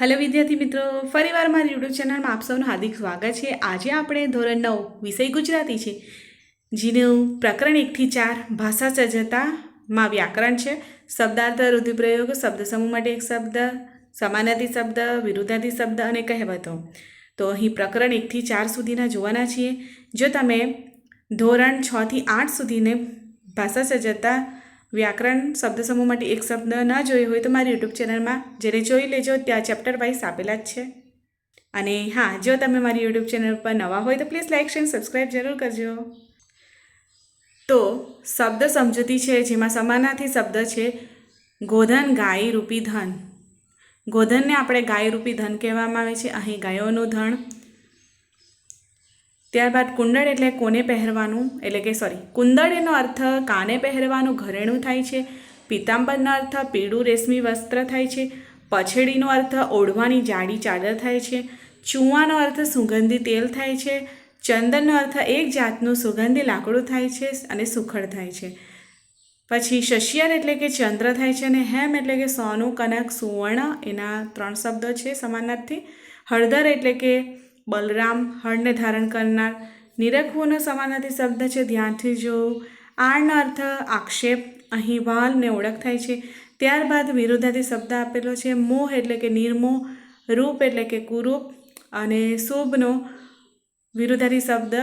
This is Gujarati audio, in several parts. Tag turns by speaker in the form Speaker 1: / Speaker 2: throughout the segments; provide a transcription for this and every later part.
Speaker 1: હેલો વિદ્યાર્થી મિત્રો, ફરીવાર મારી યુટ્યુબ ચેનલમાં આપ સૌનું હાર્દિક સ્વાગત છે. આજે આપણે ધોરણ નવ, વિષય ગુજરાતી છે. જેનું પ્રકરણ એકથી ચાર, ભાષા સજ્જતામાં વ્યાકરણ છે. શબ્દાર્થ રૂઢિપ્રયોગ શબ્દ સમૂહ માટે એક શબ્દ, સમાનાર્થી શબ્દ, વિરુદ્ધાર્થી શબ્દ અને કહેવતો. તો અહીં પ્રકરણ એકથી ચાર સુધીના જોવાના છીએ. જો તમે ધોરણ છથી આઠ સુધીને ભાષા સજ્જતા વ્યાકરણ શબ્દ સમૂહ માટે એક શબ્દ ન જોયો હોય તો મારી યુટ્યુબ ચેનલમાં જેને જોઈ લેજો, ત્યાં ચેપ્ટર વાઇઝ આપેલા જ છે. અને હા, જો તમે મારી યુટ્યુબ ચેનલ પર નવા હોય તો પ્લીઝ લાઇક શેર સબસ્ક્રાઈબ જરૂર કરજો. તો શબ્દ સમજૂતી છે, જેમાં સમાનાથી શબ્દ છે, ગોધન ગાય રૂપી ધન. ગોધનને આપણે ગાય રૂપી ધન કહેવામાં આવે છે. અહીં ગાયોનું ધન ત્યારબાદ કુંડળ એટલે કોને પહેરવાનું? એટલે કે સોરી કુંદળ એનો અર્થ કાને પહેરવાનું? ઘરેણું થાય છે. પિતાંબરનો અર્થ પીળું રેશમી વસ્ત્ર થાય છે. પછેડીનો અર્થ ઓઢવાની જાડી ચાદર થાય છે. ચૂવાનો અર્થ સુગંધી તેલ થાય છે. ચંદનનો અર્થ એક જાતનું સુગંધી લાકડું થાય છે અને સુખડ થાય છે. પછી શશિયર એટલે કે ચંદ્ર થાય છે અને હેમ એટલે કે સોનું, કનક, સુવર્ણ એના ત્રણ શબ્દો છે સમાનાર્થી. હળદર એટલે કે બલરામ હળને ધારણ કરનાર નિરખવુંનો સમાનાર્થી શબ્દ છે. ધ્યાનથી જોવું આળનો અર્થ આક્ષેપ, અહીં વાલને ઓળખ થાય છે. ત્યારબાદ વિરોધાથી શબ્દ આપેલો છે. મોહ એટલે કે નિર્મોહ, રૂપ એટલે કે કુરૂપ અને શુભનો વિરુદ્ધાર્થી શબ્દ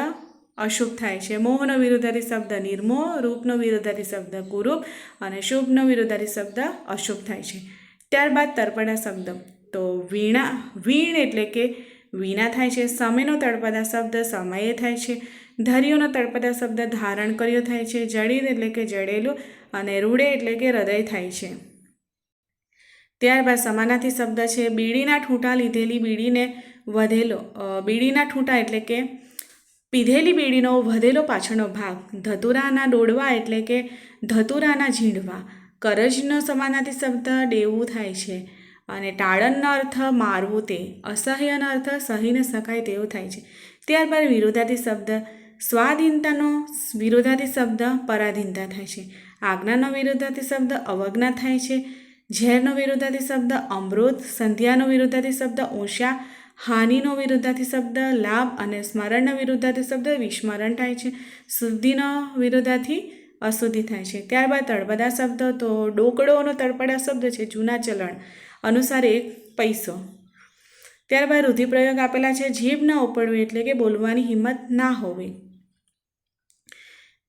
Speaker 1: અશુભ થાય છે. મોહનો વિરુદ્ધાર્થી શબ્દ નિર્મોહ, રૂપનો વિરુદ્ધાર્થી શબ્દ કુરૂપ અને શુભનો વિરુદ્ધાર્થી શબ્દ અશુભ થાય છે. ત્યારબાદ તળપડા શબ્દ. તો વીણા, વીણ એટલે કે વીણા થાય છે સમયનો તળપદા શબ્દ સમયે થાય છે ધર્યોનો તળપદા શબ્દ ધારણ કર્યો થાય છે જડિત એટલે કે જડેલું અને રૂડે એટલે કે હૃદય થાય છે. ત્યારબાદ સમાનાથી શબ્દ છે, બીડીના ઠૂંટા લીધેલી બીડીને વધેલો બીડીના ઠૂંટા એટલે કે પીધેલી બીડીનો વધેલો પાછળનો ભાગ, ધતુરાના ડોડવા એટલે કે ધતુરાના ઝીંડવા, કરજનો સમાનાથી શબ્દ, ડેવું થાય છે. અને ટાળનનો અર્થ મારવું તે, અસહ્યનો અર્થ સહીને શકાય તેવું થાય છે. ત્યારબાદ વિરોધાથી શબ્દ, સ્વાધીનતાનો વિરોધાથી શબ્દ, પરાધીનતા થાય છે. આજ્ઞાનો વિરોધાથી શબ્દ, અવજ્ઞા થાય છે. ઝેરનો વિરોધાથી શબ્દ, અમૃત. સંધ્યાનો વિરોધાથી શબ્દ ઓછા હાનિનો વિરોધાથી શબ્દ, લાભ. અને સ્મરણનો વિરોધાથી શબ્દ, વિસ્મરણ થાય છે. શુદ્ધિનો વિરોધાથી અશુદ્ધિ થાય છે. ત્યારબાદ તળપદા શબ્દ, તો ડોકડોનો તળપદા શબ્દ છે, જૂના ચલણ. અનુસાર એક પૈસો. ત્યારબાદ રૂધિપ્રયોગ આપેલા છે, જીભ ન ઉપડવી એટલે કે બોલવાની હિંમત ના હોવી.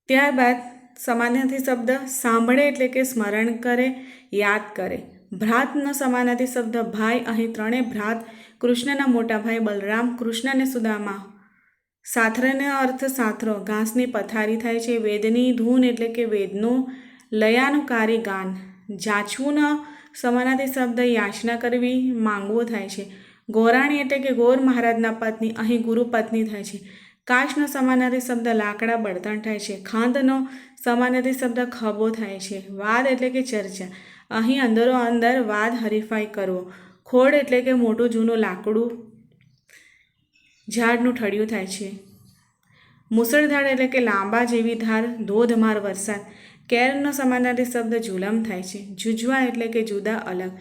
Speaker 1: ત્યારબાદ સમાનાથી શબ્દ સાંભળે એટલે કે સ્મરણ કરે, યાદ કરે. ભ્રાતનો સમાનાથી શબ્દ ભાઈ, અહીં ત્રણેય ભ્રાત, કૃષ્ણના મોટા ભાઈ બલરામ કૃષ્ણ અને સુદામા. સાથરનો અર્થ સાથરો, ઘાસની પથારી થાય છે, વેદની ધૂન એટલે કે વેદનું લયાનુકારી ગાન. જાચવુંનો સમાનાર્થી શબ્દ યાચના કરવી માંગવું થાય છે. ગોરાણી એટલે કે ગોર મહારાજના પત્ની, અહીં ગુરુ પત્ની થાય છે. કાશનો સમાનાથી શબ્દ લાકડા બળતણ થાય છે. ખાંડનો સમાનાથી શબ્દ ખભો થાય છે. વાદ એટલે કે ચર્ચા. અહીં અંદરો અંદર વાદ હરીફાઈ કરવો. ખોડ એટલે કે મોટું જૂનું લાકડું ઝાડનું ઠળિયું થાય છે. મુસળધાર એટલે કે લાંબા જેવી ધાર, ધોધમાર વરસાદ. કેરનો સમાનાર્થી શબ્દ જુલમ થાય છે. જુજવા એટલે કે જુદા અલગ.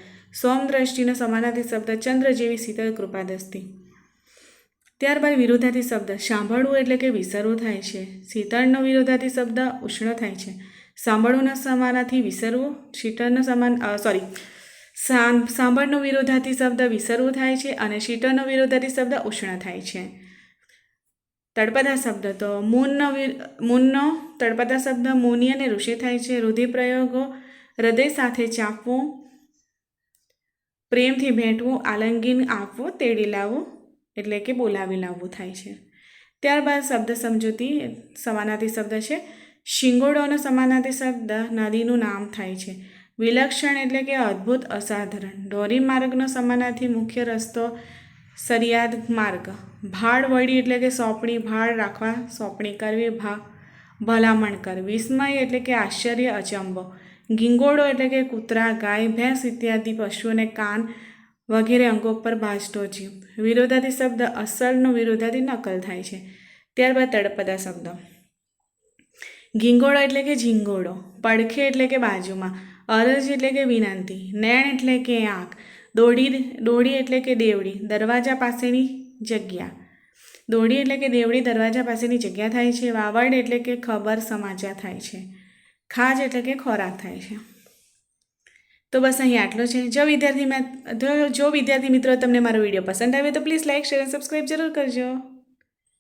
Speaker 1: સોમદ્રષ્ટિનો સમાનાર્થી શબ્દ ચંદ્ર જેવી શીતળ કૃપાદસ્તી. ત્યારબાદ વિરોધાથી શબ્દ સાંભળવું એટલે કે વિસરવું થાય છે. શીતળનો વિરોધાથી શબ્દ ઉષ્ણ થાય છે. સાંભળવુંના સમાનાથી વિસરવું, શીતળનો સમાન સોરી સાંભળનો વિરોધાથી શબ્દ વિસરવું થાય છે અને શીતળનો વિરોધાથી શબ્દ ઉષ્ણ થાય છે. તળપદા શબ્દ. તો મૂનનો મૂનનો તળપદા શબ્દ મુનિ અને ઋષિ થાય છે. રૂઢિપ્રયોગો હૃદય સાથે ચાપવું, પ્રેમથી ભેટવું, આલંગીન આપવું, તેડી લાવવું, એટલે કે બોલાવી લાવવું થાય છે. ત્યારબાદ શબ્દ સમજૂતી સમાનાર્થી શબ્દ છે. શિંગોડોનો સમાનાર્થી શબ્દ નદીનું નામ થાય છે. વિલક્ષણ એટલે કે અદ્ભુત અસાધારણ. ડોરી માર્ગનો સમાનાર્થી મુખ્ય રસ્તો સરિયાદ માર્ગ. ભાડવડી એટલે કે સોંપણી ભાડ રાખવા, સોંપણી કરવી, ભા, ભલામણ કરવી. વિસ્મય એટલે કે આશ્ચર્ય, અચંબો. ગીંગોડો એટલે કે કૂતરા, ગાય, ભેંસ ઇત્યાદિ પશુઓને કાન વગેરે અંગો પર ભાજતો જીવ. વિરોધાથી શબ્દ અસલનો વિરોધાથી નકલ થાય છે. ત્યારબાદ તળપદા શબ્દ. ગીંગોળો એટલે કે ઝીંગોળો. પડખે એટલે કે બાજુમાં. અરજ એટલે કે વિનંતી. નેણ એટલે કે આંખ. દોડી દોડી એટલે કે દેવડી, દરવાજા પાસેની જગ્યા. દોડી એટલે કે દેવડી, દરવાજા પાસેની જગ્યા થાય છે. વાવડ એટલે કે ખબર સમાચાર થાય છે. ખાજ એટલે કે ખોરાક થાય છે. તો બસ અહીં આટલો છે. જો વિદ્યાર્થી મેં, જો વિદ્યાર્થી મિત્રો તમને મારો વીડિયો પસંદ આવે તો પ્લીઝ લાઇક શેર અને સબસ્ક્રાઈબ જરૂર કરજો.